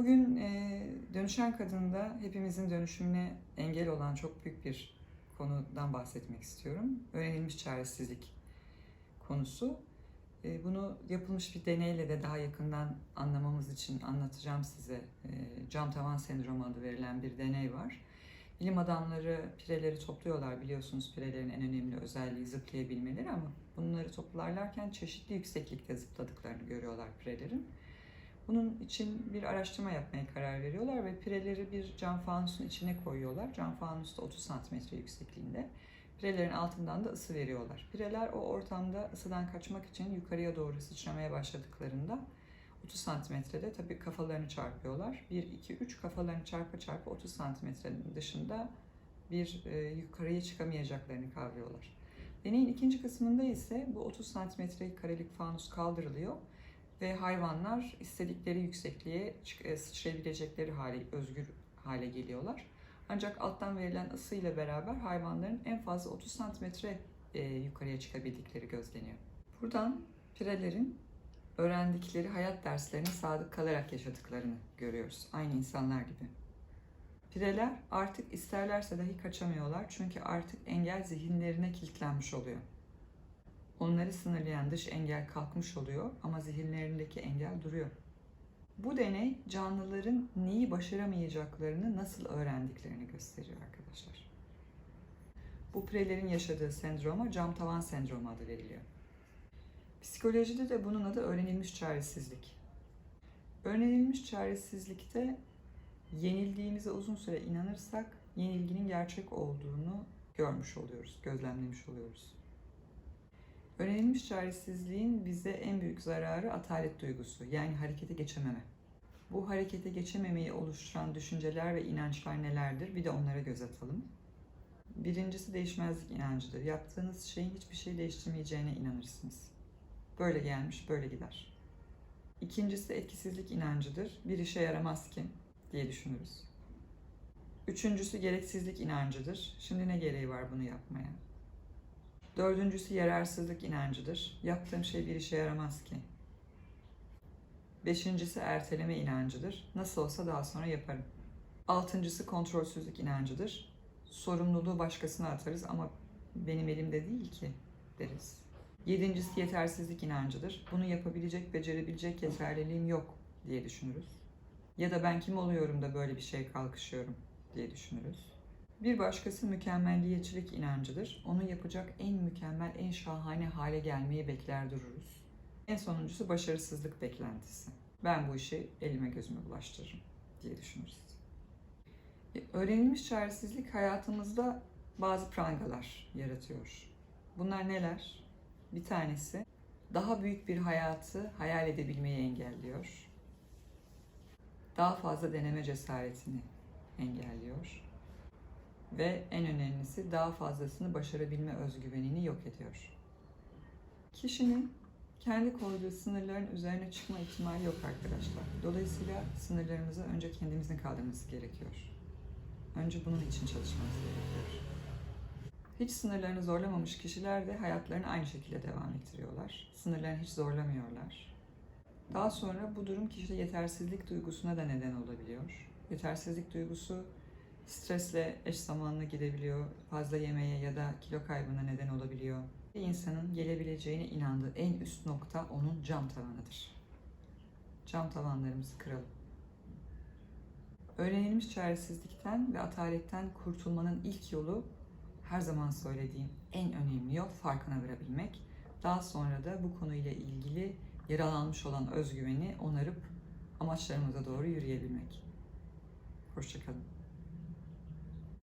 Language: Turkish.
Bugün e, dönüşen kadında hepimizin dönüşümüne engel olan çok büyük bir konudan bahsetmek istiyorum. Öğrenilmiş çaresizlik konusu. E, bunu yapılmış bir deneyle de daha yakından anlamamız için anlatacağım size. E, cam tavan sendromu adı verilen bir deney var. Bilim adamları pireleri topluyorlar biliyorsunuz pirelerin en önemli özelliği zıplayabilmeleri ama bunları toplarlarken çeşitli yükseklikte zıpladıklarını görüyorlar pirelerin. Bunun için bir araştırma yapmaya karar veriyorlar ve pireleri bir cam fanusun içine koyuyorlar. Cam fanus da 30 santimetre yüksekliğinde. Pirelerin altından da ısı veriyorlar. Pireler o ortamda ısıdan kaçmak için yukarıya doğru sıçramaya başladıklarında 30 santimetrede tabii kafalarını çarpıyorlar. 1, 2, 3 kafalarını çarpa çarpa 30 santimetrenin dışında bir e, yukarıya çıkamayacaklarını kavruyorlar. Deneyin ikinci kısmında ise bu 30 santimetre karelik fanus kaldırılıyor ve hayvanlar istedikleri yüksekliğe e, sıçrayabilecekleri hale, özgür hale geliyorlar. Ancak alttan verilen ısı ile beraber hayvanların en fazla 30 santimetre e, yukarıya çıkabildikleri gözleniyor. Buradan pirelerin öğrendikleri hayat derslerine sadık kalarak yaşadıklarını görüyoruz. Aynı insanlar gibi. Pireler artık isterlerse dahi kaçamıyorlar çünkü artık engel zihinlerine kilitlenmiş oluyor. Onları sınırlayan dış engel kalkmış oluyor ama zihinlerindeki engel duruyor. Bu deney canlıların neyi başaramayacaklarını nasıl öğrendiklerini gösteriyor arkadaşlar. Bu pirelerin yaşadığı sendroma cam tavan sendromu adı veriliyor. Psikolojide de bunun adı öğrenilmiş çaresizlik. Öğrenilmiş çaresizlikte yenildiğimize uzun süre inanırsak yenilginin gerçek olduğunu görmüş oluyoruz, gözlemlemiş oluyoruz. Öğrenilmiş çaresizliğin bize en büyük zararı atalet duygusu yani harekete geçememe. Bu harekete geçememeyi oluşturan düşünceler ve inançlar nelerdir? Bir de onlara göz atalım. Birincisi değişmezlik inancıdır. Yaptığınız şeyin hiçbir şey değiştirmeyeceğine inanırsınız. Böyle gelmiş, böyle gider. İkincisi etkisizlik inancıdır. Bir işe yaramaz ki diye düşünürüz. Üçüncüsü gereksizlik inancıdır. Şimdi ne gereği var bunu yapmaya? Dördüncüsü yararsızlık inancıdır. Yaptığım şey bir işe yaramaz ki. Beşincisi erteleme inancıdır. Nasıl olsa daha sonra yaparım. Altıncısı kontrolsüzlük inancıdır. Sorumluluğu başkasına atarız ama benim elimde değil ki deriz. Yedincisi yetersizlik inancıdır. Bunu yapabilecek, becerebilecek yeterliliğim yok diye düşünürüz. Ya da ben kim oluyorum da böyle bir şey kalkışıyorum diye düşünürüz. Bir başkası mükemmelliyetçilik inancıdır. Onu yapacak en mükemmel, en şahane hale gelmeyi bekler dururuz. En sonuncusu başarısızlık beklentisi. Ben bu işi elime gözüme bulaştırırım diye düşünürüz. E, Öğrenilmiş çaresizlik hayatımızda bazı prangalar yaratıyor. Bunlar neler? Bir tanesi daha büyük bir hayatı hayal edebilmeyi engelliyor. Daha fazla deneme cesaretini engelliyor ve en önemlisi daha fazlasını başarabilme özgüvenini yok ediyor. Kişinin kendi koyduğu sınırların üzerine çıkma ihtimali yok arkadaşlar. Dolayısıyla sınırlarımızı önce kendimizin kaldırması gerekiyor. Önce bunun için çalışmamız gerekiyor. Hiç sınırlarını zorlamamış kişiler de hayatlarını aynı şekilde devam ettiriyorlar. Sınırlarını hiç zorlamıyorlar. Daha sonra bu durum kişide yetersizlik duygusuna da neden olabiliyor. Yetersizlik duygusu stresle eş zamanlı gidebiliyor, fazla yemeye ya da kilo kaybına neden olabiliyor. Bir insanın gelebileceğine inandığı en üst nokta onun cam tavanıdır. Cam tavanlarımızı kıralım. Öğrenilmiş çaresizlikten ve ataletten kurtulmanın ilk yolu her zaman söylediğim en önemli yol farkına varabilmek. Daha sonra da bu konuyla ilgili yaralanmış olan özgüveni onarıp amaçlarımıza doğru yürüyebilmek. Hoşçakalın.